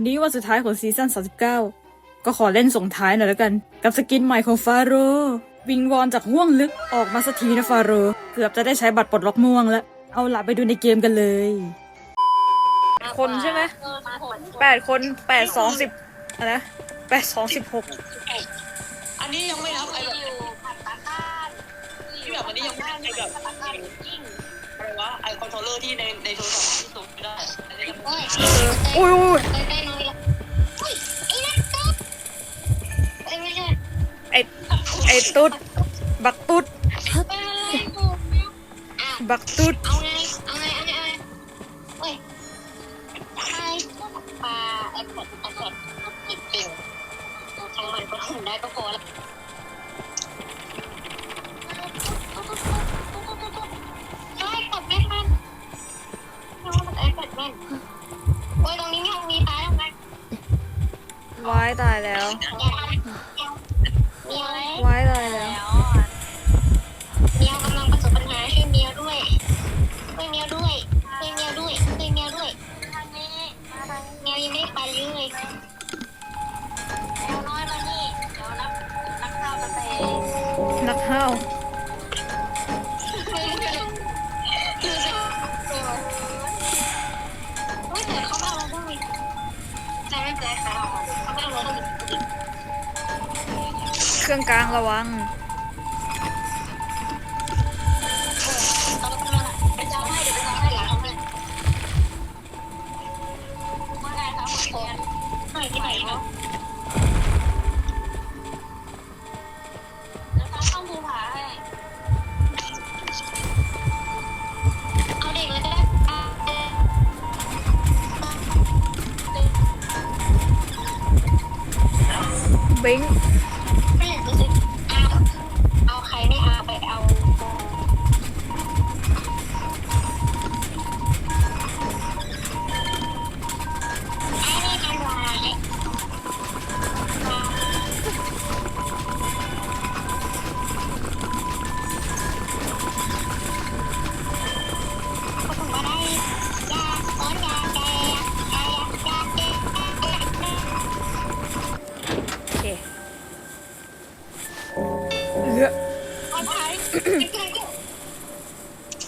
วันนี้วันสุดท้ายของซีซั่น39 ก็ขอเล่นส่งท้ายหน่อยแล้วกัน กับสกินใหม่ของฟาโรห์วิงวอนจากห้วงลึกออกมาสักทีนะฟาโรห์เกือบจะได้ใช้บัตรปลดล็อกม่วงแล้ว เอาล่ะไปดูในเกมกันเลย คนใช่ไหมแปดคนแปดสองสิบอะไรนะแปดสองสิบหกอันนี้ยังไม่นับไอ้แบบอยู่ผัดตาข้านที่แบบอันนี้ยังไม่นับไอ้แบบผัดตาข้านยิ่งอะไรวะไอคอนโทรลเลอร์ที่ในในโทรศัพท์ที่ส่งไม่ได้อันนี้ยังไม่โอ้ยอุ้ยอุ้ยได้ได้น้ อยละอุ้ยไอ้นักต๊อบเอ้ยไม่ใช่ไอไอตุ๊ด บักตุ๊ดเป็นอะไรกูอ้าวบักตุ๊ดเอาไงเอาไงเอาไงเอาไงเฮ้ยใครปลาแอปเปิลแอปเปิลติดปิ่งทั้งมันก็ทำได้ก็พอแล้ว ตายแล้ว เครื่องกลางระวังไป บิง เอาใครไม่เอาไปเอา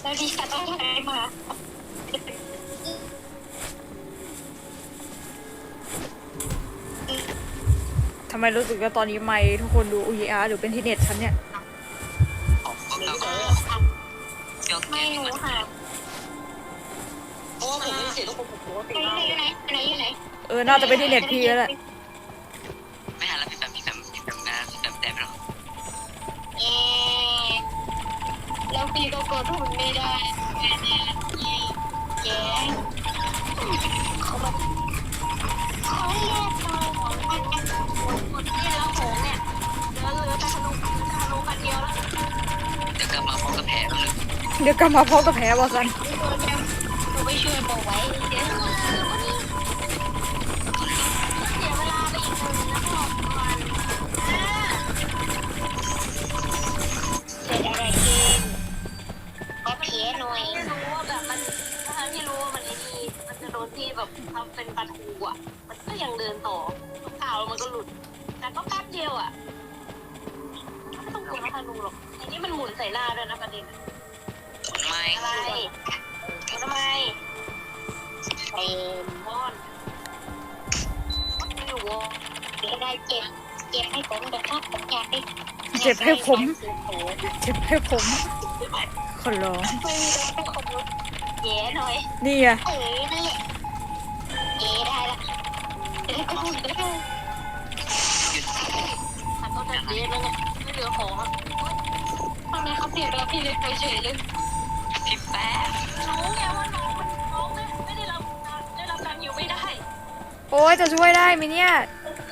แล้วดิฉันต้องใช้มาทำไมรู้สึกว่าตอนนี้ไม่ทุกคนดู UER หรือเป็นที่เน็ตฉันเนี่ยออกก็กลับเดี๋ยวไม่หนูค่ะเพราะว่าผมไม่เสียทุกคนผมปกติไหนมากอยู่ไหนไหนอยู่ไหนเออน่าจะเป็นที่เน็ตพี่แล้วแหละ ก็กดทุนไม่ได้เย้เขาแบบเขาเรียกเราของมันกันหมดที่แล้วโหงเนี่ยเหลือเหลือแต่ธนูธนูกันเดียวแล้วเดี๋ยวกลับมาพร้อมกับแผลเลยเดี๋ยวกลับมาพร้อมกับแผลบอกกัน หนูไปช่วยบอกไว้ ด แต่ก็แป๊บเดียวอะไม่ต้องกลัวธนูหรอกไอ้นี่มันหมุนใส่หน้าด้วยนะประเด็นอะไม่อะไรเอาทำไมเต็มวอนไม่รู้วอนเดี๋ยวได้เจ็บเจ็บให้ผมเดี๋ยวถ้าผมอยากได้เจ็บให้ผม เจ็บให้ผมขอร้องไม่มีรถให้ผมเย้หน่อยนี่อะเออนั่นแหละเย้ได้ละเดี๋ ยวก็พูดแล้วหันต้นแบบนี้แล้วเนี่ยไม่เหลือของแล้วทำไมเขาเปลี่ยนแล้วพี่เล็กไปเฉยเลยพี่แป๊บรู้ไงว่าน้องมันน้องไม่ไม่ได้รับการได้รับการอยู่ไม่ได้โอ้ยจะช่วยได้ไหมเนี่ย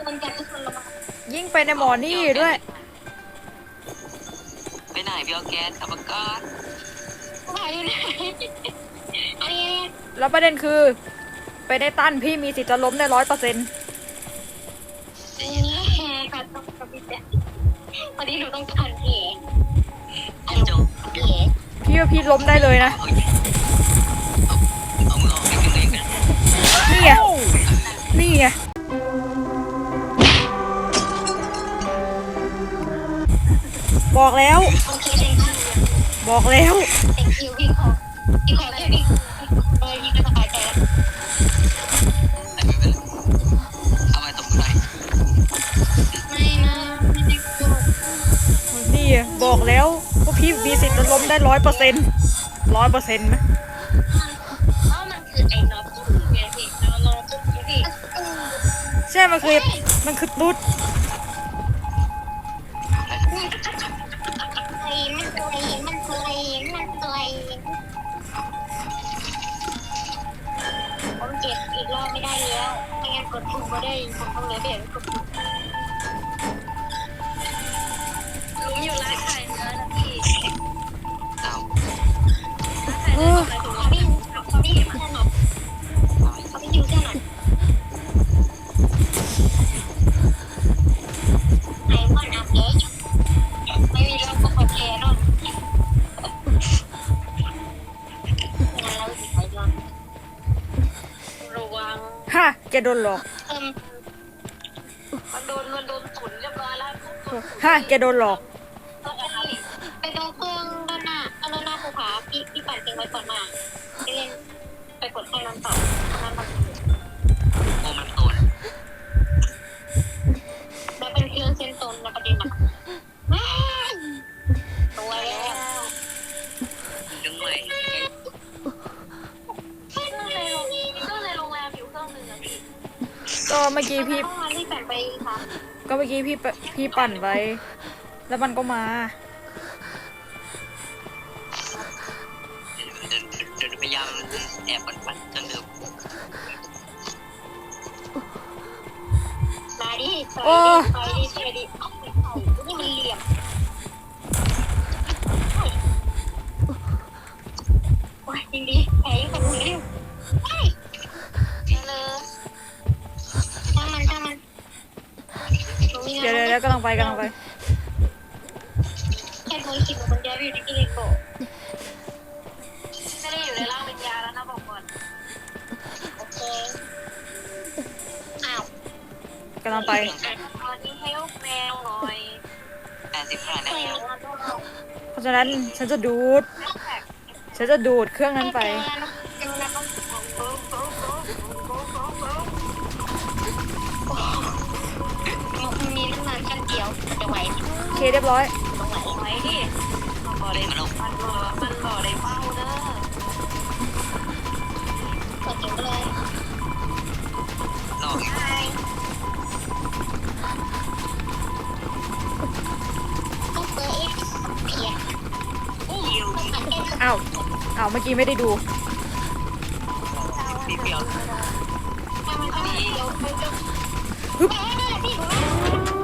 มันจะทุกคนละมายิ่งไปในหมอนี่ด้วย ไปไหนพี่ออแกนอัปกาศว่าอยู่ไหนอันนี้แล้วประเด็นคือ ไปได้ตั้นพี่มีสิทธิ์จะล้มได้ร้อยเปอร์เซ็นต์ วันนี้หนูต้องการเอ๋พี่โจเอ๋พี่ว่าพี่ล้มได้เลยนะเอาเอามือออกให้พี่เลยกันนี่ไงนี่ไงบอกแล้ว โอเคเต็มที่บอกแล้วเต็มที่พี่ขอพี่ขอแค่พี่ นี้มีสิทธิ์จะล้มได้ร้อยเปอร์เซ็นต์ร้อยเปอร์เซ็นต์ไหมเพราะมันคือไอ้น็อตที่ไงพี่เราลองปุ๊บพี่ใช่ มันคือ มันคือตุ๊ดมันตัวไอ้มันตัวไอ้มันตัวไอ้ผมเก็บอีกรอบไม่ได้แล้วไม่งั้นกดปุ่มก็ได้ผมต้องเลือเพียงกดปุ่ม ฮะแกโดนหลอกเพิ่มมันโดนมันโดนตุนเรียบร้อยแล้วฮะแกโดนหลอกต้องอะไรไปตรงเครื่องด้านหน้าด้านหน้าภูผาพี่พี่ปั่นทิ้งไว้ก่อนมาไปเล่นไปกดให้น้ำต่อน้ำมันโอ้มันโตนแล้วเป็นเครื่องเส้นตนแล้วประเด็นหนักตัวแล้ว เมื่อกี้พี่ต้องมาที่แปดไปค่ะก็เมื่อกี้พี่ปะพี่ปั่นไว้ แล้วมันก็มา เดี๋ยวเดี๋ยวพยายามแอบปัดปัดจนเดิมมาดิสโอ้วัสดีสวัสดี มีเดี๋ยวงานเดี๋ยวเดี๋ยวกำลังไปกำลังไปแค่โพสต์คลิปของคนเดียวอยู่ที่กิโกไม่ได้อยู่ในร่างวิญญาณแล้วนะบอกก่อนโอเคอ้าวกำลังไปตอนนี้ให้ลูกแมวหน่อยแปดสิบห้านาไปทีแล้วเพราะฉะนั้นฉันจะดูด ฉันจะดูดเครื่องนั้นไปเจอ เคเรียบร้อย ตรงไหนไว้ดิมันบ่ได้มันบ่มันบ่ได้เป้าเด้อกดถึงเลยรอบใช่ต้องเปิดเพียยิวอันเอฟอ้าว อ้าว เมื่อกี้ไม่ได้ดู ปีเดียวมันก็เดียวไปจบฮึบพี่ผมอัน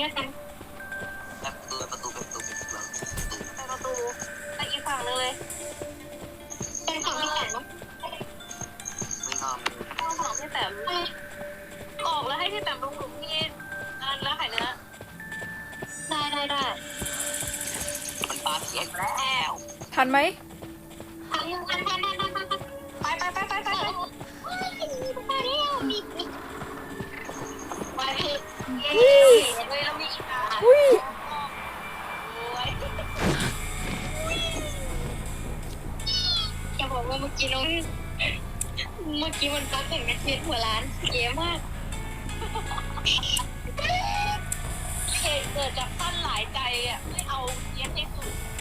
นี้แล้วกันประตูประตูประตูประตูไปประตูไปอีกฝั่งนึงเลยเป็นของพี่แต่งไม่งอมห้องของพี่แต้มออกแล้วให้พี่แต้มลงหลุมที่ร้านขายเนื้อได้ได้ได้มันปาเพียนแล้วทันไหมทันทันทันทันทันไปไปไปไปไป นี่อุ้ยจะบอกว่าเมื่อกี้น้องเมื่อกี้มันพักแต่งเงียนหัวร้านเก๋มากเหตุเกิดจากท่านหลายใจอะ